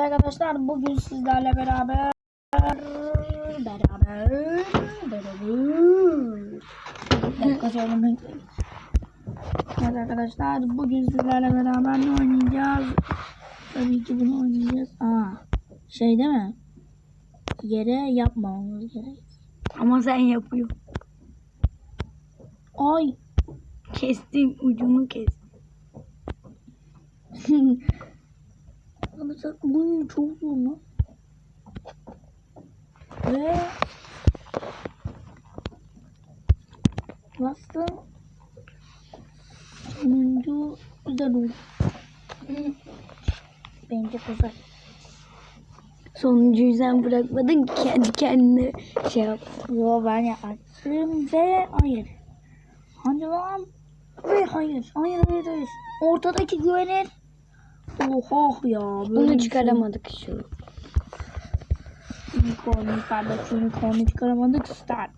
Arkadaşlar bugün sizlerle beraber beraber beraber dakika söylemek Evet arkadaşlar bugün sizlerle beraber ne oynayacağız? Tabii ki bunu oynayacağız. Aa, şey değil mi? Yere yapmamamız gerek. Ama sen yapıyorsun. Ay Kestin ucunu kes. Arkadaşlar bu çok zor lan. Ve bastım. Sonuncu güzel oldu. Bence güzel. Sonuncuyu sen bırakmadın kendi kendine şey yap. Yo ben yaptım ve hayır. Hadi lan. Ve hayır. Hayır hayır hayır. Ortadaki güvenir. Oha ya. Bunu şey. çıkaramadık şu. Unicorn yukarıdaki unicorn'u çıkaramadık. Start.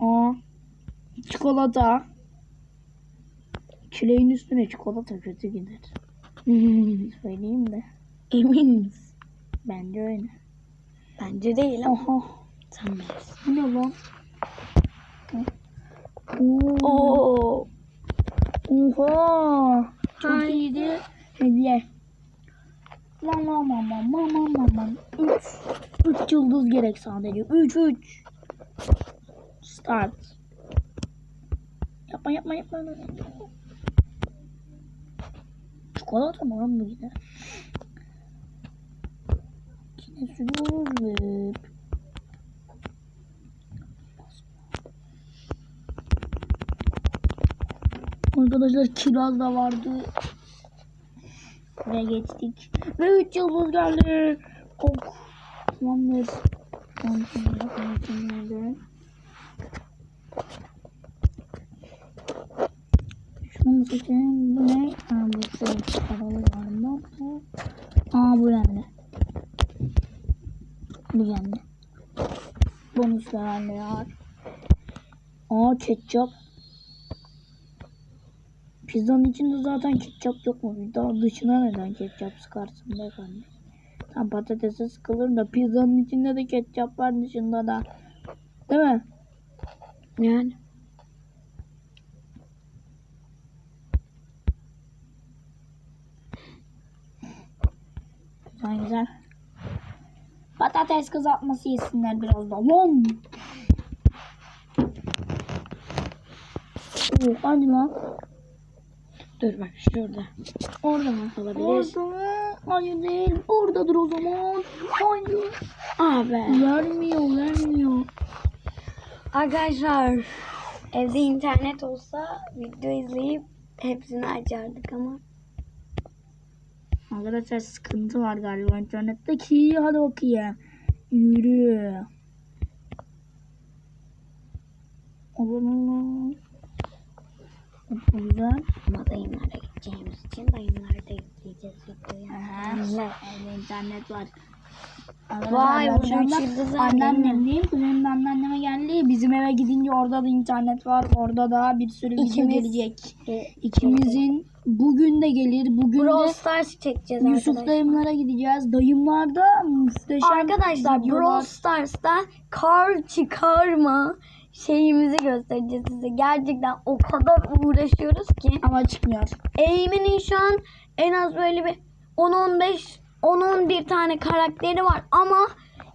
Aa. Çikolata. Çileğin üstüne çikolata kötü gider. Söyleyeyim de. Emin misin? Bence öyle. Bence değil ama. Oha. Sen bilirsin. Ne lan? Oo. Oha. İyiydi. Hediye. Lan lan lan lan lan lan lan lan. Üç. Üç yıldız gerek sadece. Üç üç. Start. Yapma yapma yapma. yapma. Çikolata mı lan bu yine? Yine sürüyoruz ve... Arkadaşlar kiraz da vardı. Ve geçtik. Ve 3 yıldız geldi. Ok. Tamamdır. Şunu seçelim. Bu ne? Ha bu şey. Paralı var mı? Aa bu geldi. Bu geldi. Bonus geldi ya. Aa ketçap. Pizzanın içinde zaten ketçap yok mu? Daha dışına neden ketçap sıkarsın be kardeşim? Tam patatese sıkılır da pizzanın içinde de ketçap var dışında da. Değil mi? Yani. Güzel güzel. Patates kızartması yesinler biraz da. Lan! Oo, hadi lan. Dur bak şurada. Orada mı? Olabilir. Orada mı? Hayır değil. Oradadır o zaman. Hayır. Abi. Vermiyor, vermiyor. Arkadaşlar evde internet olsa video izleyip hepsini açardık ama Arkadaşlar sıkıntı var galiba internette ki hadi bakayım. Yürü. Allah Allah. Güzel. ama dayımlara gideceğimiz için dayımlarda yükleyeceğiz videoyu. Aha. Evde internet var. Vay, bu yıldız var, Anneannemdeyim. Kuzenim de anneanneme geldi. Bizim eve gidince orada da internet var. Orada da bir sürü video İkimiz- gelecek. Ve İkimizin bugün de gelir. Bugün Brawl de Stars çekeceğiz Yusuf arkadaşlar. dayımlara gideceğiz. Dayımlarda muhteşem Arkadaşlar videolar. Brawl Stars'ta kar çıkarma şeyimizi göstereceğiz size. Gerçekten o kadar uğraşıyoruz ki. Ama çıkmıyor. Eğimin'in şu an en az böyle bir 10-15 10-11 tane karakteri var ama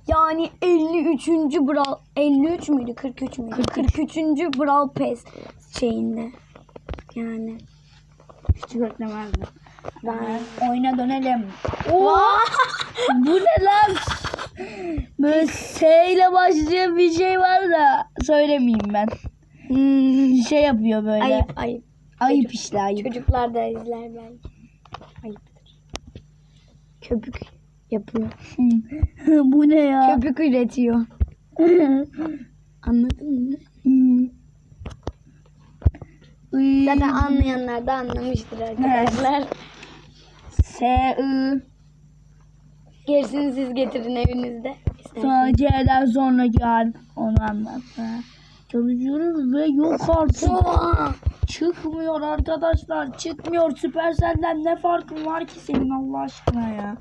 yani 53. Brawl 53 müydü 43 müydü 43. Brawl Pass şeyinde yani Hiç beklemezdim. ben Oyuna dönelim. Bu ne lan? Böyle S ile başlayan bir şey var da söylemeyeyim ben. Hmm, Şey yapıyor böyle. ayıp ayıp Ayıp işte ayıp. çocuklar da izler belki ayıptır köpük yapıyor Bu ne ya? köpük üretiyor anladın mı? Iy. Zaten anlayanlar da anlamıştır arkadaşlar. S I Gerisini siz getirin evinizde. İsterseniz. sonra harf onu anlattı. Çalışıyoruz ve yok artık. Çıkmıyor arkadaşlar. Çıkmıyor. Supercell'den ne farkın var ki senin Allah aşkına ya?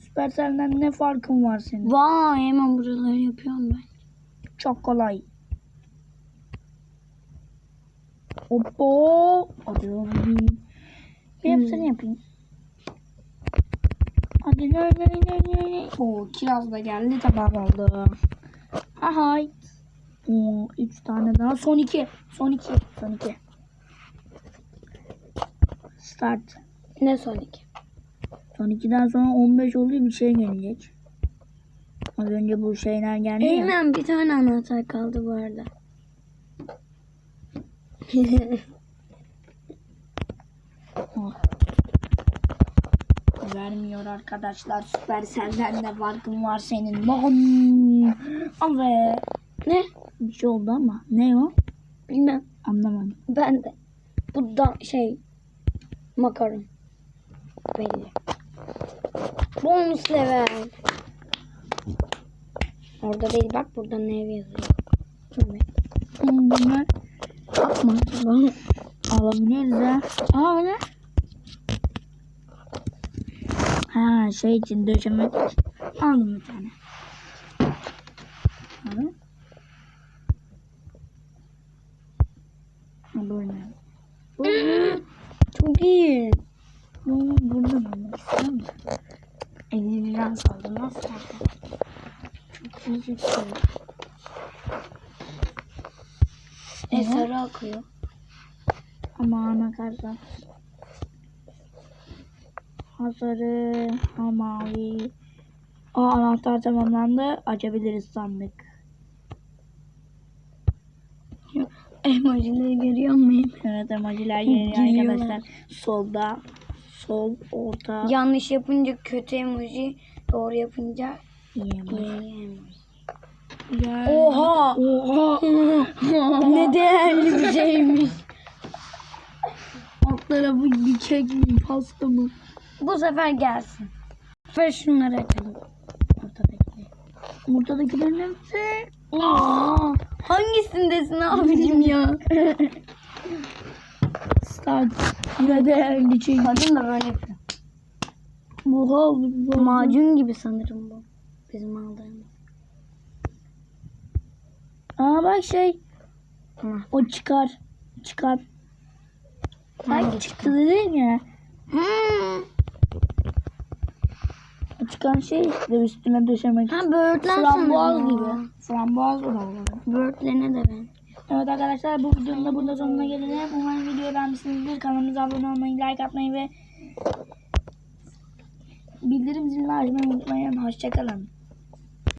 Supercell'den ne farkın var senin? Vay hemen buraları yapıyorum ben. Çok kolay. Hoppo. Hadi oğlum. Bir hepsini yapayım. Hadi ne ne ne ne ne. Oo kiraz da geldi tamam oldu. Hay. Oo üç tane daha. Son iki. Son iki. Son iki. Start. Ne Sonic? Son 2'den sonra 15 oluyor bir şey gelecek. Az önce bu şeyler geldi ya. Eymen bir tane anahtar kaldı bu arada. Oh. Vermiyor arkadaşlar. Supercell'den de farkın var senin. Lan. Al be. ne? Bir şey oldu ama. Ne o? Bilmem. Anlamadım. Ben de. Bu da şey makaron. Belli. Bonus level. Orada değil bak burada ne yazıyor. Evet. Bunlar Bakma alabiliriz ha. Aa ne? Ha şey için döşemek. Aldım bir tane. Ha böyle. Çok iyi. bu buradan almak istiyor musun? 50 lira saldı. Nasıl saldı? Çok iyi çıktı. E sarı akıyor. Aman arkadaşlar. Hasarı, ha mavi. Aa anahtar tamamlandı. Açabiliriz sandık. Emojileri görüyor muyum? Evet emojiler geliyor arkadaşlar. Solda, sol, orta, Yanlış yapınca kötü emoji, doğru yapınca iyi emoji. Oha! Oha! ne değerli bir şeymiş. Alt tarafı bir kek mi, pasta mı? Bu sefer gelsin. Ver şunları açalım. Ortadaki. Ortadakilerin hepsi. Aa, hangisindesin abicim ya? Start. Yine değerli şey. Kadın da böyle yapıyor. Oha. bu- Macun gibi sanırım bu. Bizim aldığımız. Aa bak şey. Ha. O çıkar. Çıkar. Hangi çıktı dedin ya. Hmm. Çıkan şey işte üstüne döşemek. Ha böğürtlen Frambuaz sanırım. gibi. Frambuaz olur. Böğürtlene de ben. Evet arkadaşlar bu videonun da burada sonuna gelelim. Umarım videoyu beğenmişsinizdir. Kanalımıza abone olmayı, like atmayı ve bildirim zilini açmayı unutmayın. Hoşçakalın.